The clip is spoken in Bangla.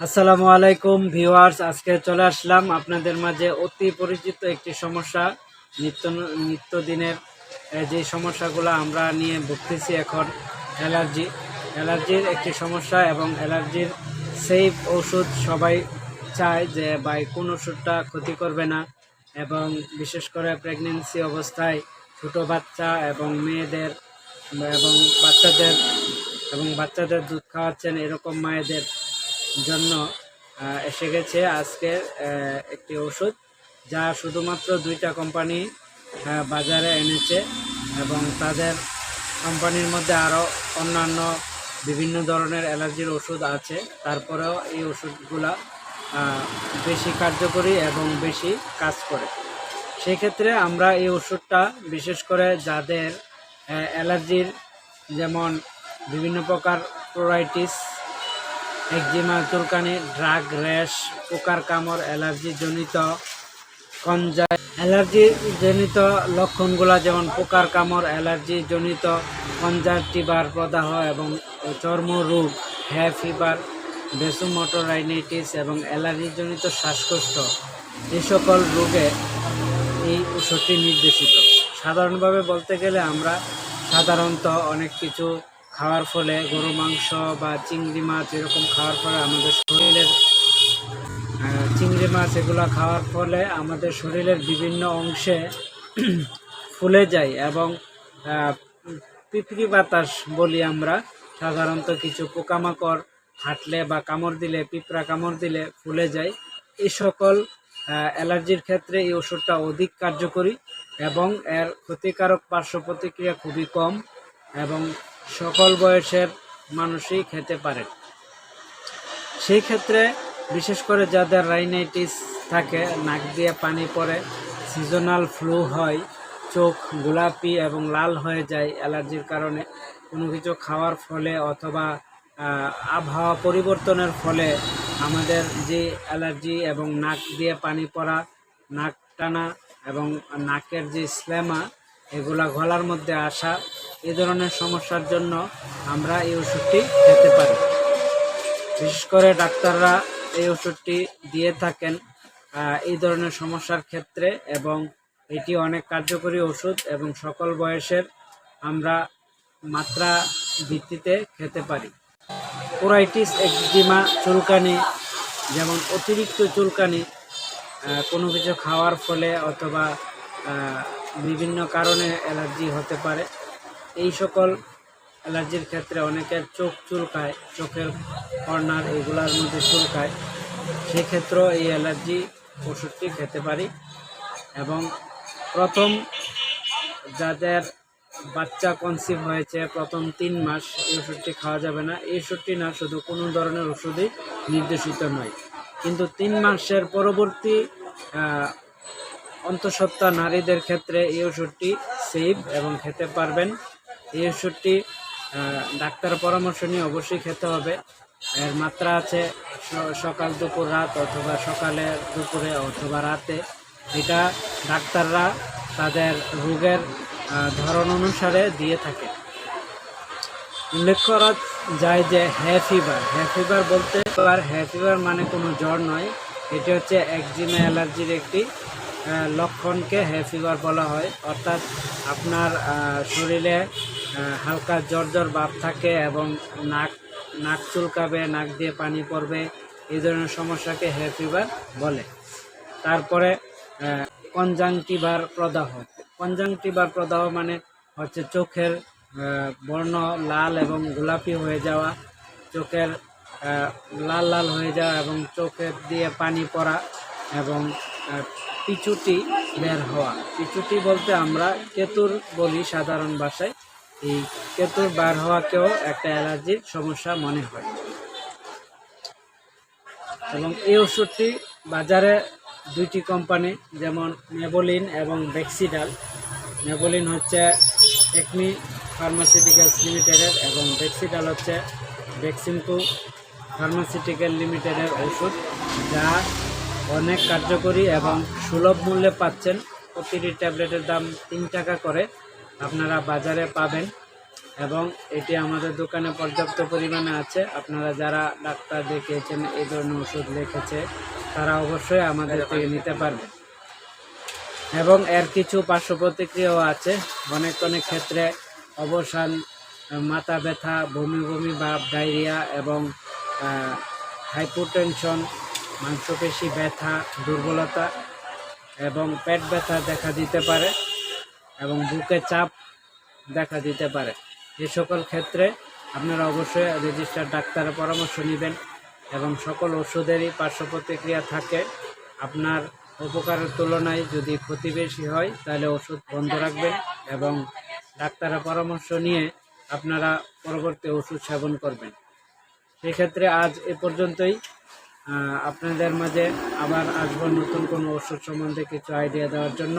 আসসালামু আলাইকুম ভিউয়ার্স, আজকে চলে আসলাম আপনাদের মাঝে অতি পরিচিত একটি সমস্যা, নিত্য নিত্যদিনের যে সমস্যাগুলো আমরা নিয়ে ভুগতেছি এখন, অ্যালার্জি। অ্যালার্জির একটি সমস্যা এবং অ্যালার্জির সেফ ওষুধ সবাই চায় যে ভাই কোন ওষুধটা ক্ষতি করবে না এবং বিশেষ করে প্রেগনেন্সি অবস্থায় ছোট বাচ্চা এবং মেয়েদের, এবং বাচ্চাদের এবং বাচ্চাদের দুধ খাওয়াচ্ছেন এরকম মায়েদের জন্য এসে গেছে আজকের একটি ওষুধ যা শুধুমাত্র দুইটা কোম্পানি বাজারে এনেছে এবং তাদের কোম্পানির মধ্যে আরও অন্যান্য বিভিন্ন ধরনের অ্যালার্জির ওষুধ আছে। তারপরেও এই ওষুধগুলা বেশি কার্যকরী এবং বেশি কাজ করে। সেক্ষেত্রে আমরা এই ওষুধটা বিশেষ করে যাদের অ্যালার্জির যেমন বিভিন্ন প্রকার ক্লোরাইটিস একজিমা চুলকানি ড্রাগ, র্যাশ, পোকার কামড়, অ্যালার্জি জনিত কনজা অ্যালার্জি জনিত লক্ষণগুলো যেমন পোকার কামড়, অ্যালার্জি জনিত কনজারটিভার প্রদাহ এবং চর্মরোগ, হ্যা ফিভার বেসোমোটোরাইনাইটিস এবং অ্যালার্জি জনিত শ্বাসকষ্ট। এই সকল রোগে এই ওষুধটি নির্দেশিত। সাধারণভাবে বলতে গেলে আমরা সাধারণত অনেক কিছু খাওয়ার ফলে গরু, মাংস বা চিংড়ি মাছ এরকম খাওয়ার ফলে আমাদের শরীরের চিংড়ি মাছ এগুলো খাওয়ার ফলে আমাদের শরীরের বিভিন্ন অংশে ফুলে যায় এবং পিঁপড়ি বাতাস বলি আমরা, সাধারণত কিছু পোকামাকড় হাঁটলে বা কামড় দিলে, পিঁপড়া কামড় দিলে ফুলে যায়। এই সকল অ্যালার্জির ক্ষেত্রে এই ওষুধটা অধিক কার্যকরী এবং এর ক্ষতিকারক পার্শ্ব প্রতিক্রিয়া খুবই কম এবং সকল বয়সের মানুষই খেতে পারে। সেই ক্ষেত্রে বিশেষ করে যাদের রাইনাইটিস থাকে, নাক দিয়ে পানি পড়ে সিজনাল ফ্লু হয়, চোখ গোলাপি এবং লাল হয়ে যায় অ্যালার্জির কারণে কোনো কিছু খাওয়ার ফলে অথবা আবহাওয়া পরিবর্তনের ফলে আমাদের যে অ্যালার্জি এবং নাক দিয়ে পানি পড়া, নাক টানা এবং নাকের যে স্ল্যামা এগুলা গলার মধ্যে আসা এই ধরনের সমস্যার জন্য আমরা এই ওষুধটি খেতে পারি। বিশেষ করে ডাক্তাররা এই ওষুধটি দিয়ে থাকেন এই ধরনের সমস্যার ক্ষেত্রে এবং এটি অনেক কার্যকরী ওষুধ এবং সকল বয়সের আমরা মাত্রা ভিত্তিতে খেতে পারি। কোরাইটিস, একজিমা, চুলকানি যেমন অতিরিক্ত চুলকানি কোনো কিছু খাওয়ার ফলে অথবা বিভিন্ন কারণে অ্যালার্জি হতে পারে। এই সকল অ্যালার্জির ক্ষেত্রে অনেকের চোখ চুলকায়, চোখের কর্নার এগুলার মধ্যে চুলকায়। সেক্ষেত্রেও এই অ্যালার্জি ওষুধটি খেতে পারি। এবং প্রথম যাদের বাচ্চা কনসিভ হয়েছে প্রথম তিন মাস এই ওষুধটি খাওয়া যাবে না। এই ওষুধটি না, শুধু কোনো ধরনের ওষুধই নির্দেশিত নয়। কিন্তু তিন মাসের পরবর্তী অন্তঃসত্ত্বা নারীদের ক্ষেত্রে এই ওষুধটি সেফ এবং খেতে পারবেন। এই ওষুধটি ডাক্তার পরামর্শ নিয়ে অবশ্যই খেতে হবে। এর মাত্রা আছে সকাল দুপুর রাত অথবা সকালে দুপুরে অথবা রাতে। এটা ডাক্তাররা তাদের রোগের ধরন অনুসারে দিয়ে থাকে। উল্লেখ করা যায় যে হ্যা ফিভার হ্যা ফিভার বলতে আর হ্যা ফিভার মানে কোনো জ্বর নয়। এটি হচ্ছে একজিমা অ্যালার্জির একটি লক্ষণকে হ্যা ফিভার বলা হয়। অর্থাৎ আপনার শরীরে হালকা জ্বর জ্বর ভাব থাকে এবং নাক নাক চুলকাবে, নাক দিয়ে পানি পড়বে, এই ধরনের সমস্যাকে হ্যা ফিভার বলে। তারপরে কনজাংটিভার প্রদাহ। কনজাংটিভার প্রদাহ মানে হচ্ছে চোখের বর্ণ লাল এবং গোলাপি হয়ে যাওয়া, চোখের লাল লাল হয়ে যাওয়া এবং চোখের দিয়ে পানি পড়া এবং পিছুটি বের হওয়া। পিছুটি বলতে আমরা কেতুর বলি সাধারণ ভাষায়। এই কেতুর বার হওয়াকেও একটা অ্যালার্জির সমস্যা মনে হয়। এবং এই ওষুধটি বাজারে দুইটি কোম্পানি, যেমন মেবোলিন এবং বেক্সিডাল মেবোলিন হচ্ছে একমি ফার্মাসিউটিক্যালস লিমিটেডের এবং বেক্সিডাল হচ্ছে বেক্সিমকু ফার্মাসিউটিক্যাল লিমিটেডের ওষুধ, যা অনেক কার্যকরী এবং সুলভ মূল্যে পাচ্ছেন। প্রতিটি ট্যাবলেটের দাম তিন টাকা করে। আপনারা বাজারে পাবেন এবং এটি আমাদের দোকানে পর্যাপ্ত পরিমাণে আছে। আপনারা যারা ডাক্তার দেখিয়েছেন, এই ধরনের ওষুধ লিখেছে, তারা অবশ্যই আমাদের থেকে নিতে পারবেন এবং এর কিছু পার্শ্ব প্রতিক্রিয়াও আছে। অনেক অনেক ক্ষেত্রে অবসান, মাথা ব্যথা, বমি বমি, ভাব, ডায়রিয়া এবং হাইপোটেনশন, মাংসপেশি ব্যথা, দুর্বলতা এবং পেট ব্যথা দেখা দিতে পারে। এবং বুকে চাপ দেখা দিতে পারে। এই সকল ক্ষেত্রে আপনারা অবশ্যই রেজিস্টার ডাক্তারের পরামর্শ নেবেন এবং সকল ওষুধেরই পার্শ্ব প্রতিক্রিয়া থাকে। আপনার উপকারের তুলনায় যদি ক্ষতি বেশি হয়, তাহলে ওষুধ বন্ধ রাখবেন এবং ডাক্তারের পরামর্শ নিয়ে আপনারা পরবর্তী ওষুধ সেবন করবেন। সেক্ষেত্রে আজ এ পর্যন্তই। আপনাদের মাঝে আবার আসব নতুন কোনো ওষুধ সম্বন্ধে কিছু আইডিয়া দেওয়ার জন্য।